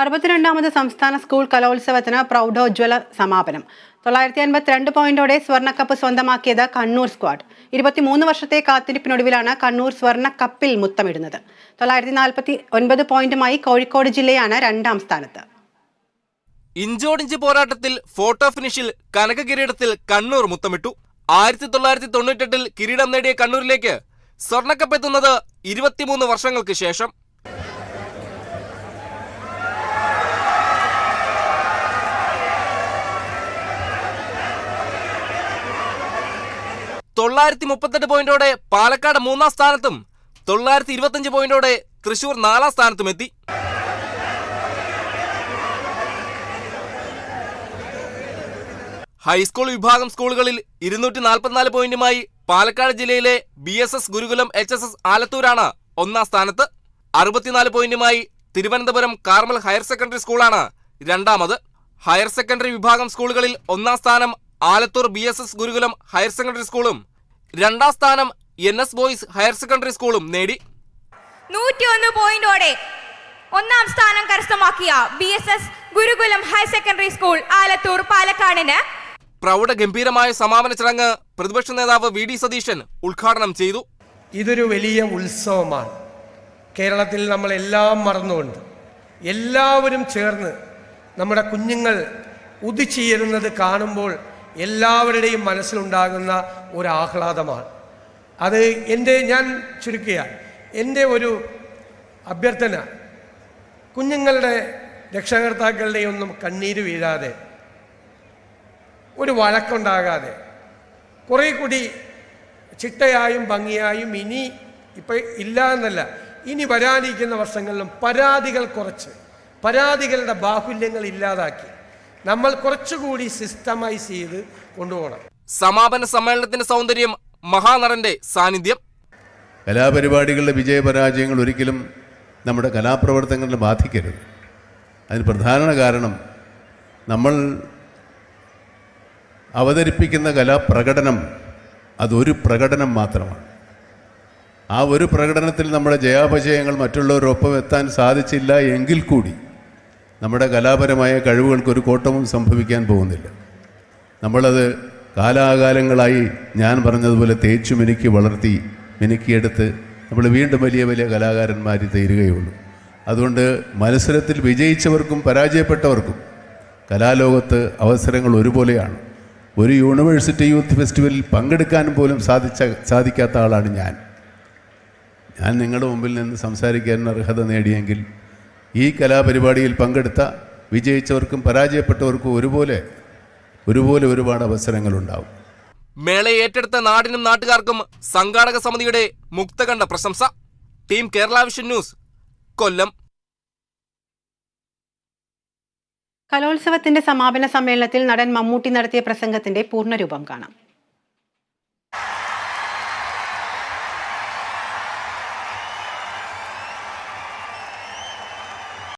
അറുപത്തിരണ്ടാമത് സംസ്ഥാന സ്കൂൾ കലോത്സവത്തിന് പ്രൗഢോജ്വല സമാപനം. തൊള്ളായിരത്തി അൻപത്തിരണ്ട് പോയിന്റോടെ സ്വർണക്കപ്പ് സ്വന്തമാക്കിയത് കണ്ണൂർ സ്ക്വാഡ്. ഇരുപത്തിമൂന്ന് വർഷത്തെ കാത്തിരിപ്പിനൊടുവിലാണ് കണ്ണൂർ സ്വർണക്കപ്പിൽ മുത്തമിടുന്നത്. തൊള്ളായിരത്തി നാൽപ്പത്തി ഒൻപത് പോയിന്റുമായി കോഴിക്കോട് ജില്ലയാണ് രണ്ടാം സ്ഥാനത്ത്. ഇഞ്ചോടിഞ്ച് പോരാട്ടത്തിൽ ഫോട്ടോ ഫിനിഷിൽ കനക കിരീടത്തിൽ കണ്ണൂർ മുത്തമിട്ടു. ആയിരത്തി തൊള്ളായിരത്തി തൊണ്ണൂറ്റെട്ടിൽ കിരീടം നേടിയ കണ്ണൂരിലേക്ക് സ്വർണക്കപ്പ് എത്തുന്നത് ഇരുപത്തിമൂന്ന് വർഷങ്ങൾക്ക് ശേഷം. തൊള്ളായിരത്തി മുപ്പത്തെട്ട് പോയിന്റോടെ പാലക്കാട് മൂന്നാം സ്ഥാനത്തും തൊള്ളായിരത്തി ഇരുപത്തിയഞ്ച് പോയിന്റോടെ തൃശൂർ നാലാം സ്ഥാനത്തും എത്തി. ഹൈസ്കൂൾ വിഭാഗം സ്കൂളുകളിൽ ഇരുന്നൂറ്റി നാൽപ്പത്തിനാല് പോയിന്റുമായി പാലക്കാട് ജില്ലയിലെ B S S Gurukulam H S S ആലത്തൂരാണ് ഒന്നാം സ്ഥാനത്ത്. അറുപത്തിനാല് പോയിന്റുമായി തിരുവനന്തപുരം കാർമൽ ഹയർ സെക്കൻഡറി സ്കൂളാണ് രണ്ടാമത്. ഹയർ സെക്കൻഡറി വിഭാഗം സ്കൂളുകളിൽ ഒന്നാം സ്ഥാനം Alathur B S S Gurukulam higher secondary സ്കൂളും രണ്ടാം സ്ഥാനം N S boys higher secondary സ്കൂളും നേടി. നൂറ്റിയൊന്ന് പോയിന്റോടെ ഒന്നാം സ്ഥാനം കരസ്ഥമാക്കിയ B S S Gurukulam higher secondary school Alathur പാലക്കാടിന്. പ്രൗഢ ഗംഭീരമായ സമാപന ചടങ്ങ് പ്രതിപക്ഷ നേതാവ് വി ഡി സതീശൻ ഉദ്ഘാടനം ചെയ്തു. ഇതൊരു വലിയ ഉത്സവമാണ്. കേരളത്തിൽ നമ്മൾ എല്ലാം മറന്നുകൊണ്ട് എല്ലാവരും ചേർന്ന് നമ്മുടെ കുഞ്ഞുങ്ങൾ ഉദിച്ചുയരുന്നത് കാണുമ്പോൾ എല്ലാവരുടെയും മനസ്സിലുണ്ടാകുന്ന ഒരു ആഹ്ലാദമാണ്. അത് എന്റെ ഞാൻ ചുരുക്കുക എന്റെ ഒരു അഭ്യർത്ഥന കുഞ്ഞുങ്ങളുടെ രക്ഷകർത്താക്കളുടെയും ഒന്നും കണ്ണീര് വീഴാതെ ഒരു വഴക്കുണ്ടാകാതെ കുറേ കൂടി ചിട്ടയായും ഭംഗിയായും ഇനി ഇപ്പം ഇല്ല എന്നല്ല ഇനി വരാനിരിക്കുന്ന വർഷങ്ങളിലും പരാതികൾ കുറച്ച് പരാതികളുടെ ബാഹുല്യങ്ങൾ ഇല്ലാതാക്കി നമ്മൾ കുറച്ചുകൂടി സിസ്റ്റമൈസ് ചെയ്ത് കൊണ്ടുപോകണം. സമാപന സമ്മേളനത്തിന്റെ സൗന്ദര്യം മഹാനടന്റെ സാന്നിധ്യം. കലാപരിപാടികളുടെ വിജയപരാജയങ്ങൾ ഒരിക്കലും നമ്മുടെ കലാപ്രവർത്തനങ്ങളെ ബാധിക്കരുത്. അതിന് പ്രധാന കാരണം നമ്മൾ അവതരിപ്പിക്കുന്ന കലാപ്രകടനം അതൊരു പ്രകടനം മാത്രമാണ്. ആ ഒരു പ്രകടനത്തിൽ നമ്മുടെ ജയാപജയങ്ങൾ മറ്റുള്ളവരൊപ്പം എത്താൻ സാധിച്ചില്ല എങ്കിൽ കൂടി നമ്മുടെ കലാപരമായ കഴിവുകൾക്ക് ഒരു കോട്ടവും സംഭവിക്കാൻ പോകുന്നില്ല. നമ്മളത് കാലാകാലങ്ങളായി ഞാൻ പറഞ്ഞതുപോലെ തേച്ചു മിനുക്കി വളർത്തി മിനുക്കിയെടുത്ത് നമ്മൾ വീണ്ടും വലിയ വലിയ കലാകാരന്മാർ തീരുകയുള്ളൂ. അതുകൊണ്ട് മത്സരത്തിൽ വിജയിച്ചവർക്കും പരാജയപ്പെട്ടവർക്കും കലാലോകത്ത് അവസരങ്ങൾ ഒരുപോലെയാണ്. ഒരു യൂണിവേഴ്സിറ്റി യൂത്ത് ഫെസ്റ്റിവലിൽ പങ്കെടുക്കാൻ പോലും സാധിച്ച സാധിക്കാത്ത ആളാണ് ഞാൻ. ഞാൻ നിങ്ങളുടെ മുമ്പിൽ നിന്ന് സംസാരിക്കാൻ അർഹത നേടിയെങ്കിൽ ഈ കലാപരിപാടിയിൽ പങ്കെടുത്ത വിജയിച്ചവർക്കും പരാജയപ്പെട്ടവർക്കും ഒരുപോലെ ഒരുപോലെ ഒരുപാട് അവസരങ്ങളുണ്ടാവും. മേള ഏറ്റെടുത്ത നാടിനും നാട്ടുകാർക്കും സംഘാടക സമിതിയുടെ മുക്തകണ്ഠ പ്രശംസ. Team Kerala vision news Kollam. കലോത്സവത്തിന്റെ സമാപന സമ്മേളനത്തിൽ നടൻ മമ്മൂട്ടി നടത്തിയ പ്രസംഗത്തിന്റെ പൂർണരൂപം കാണാം.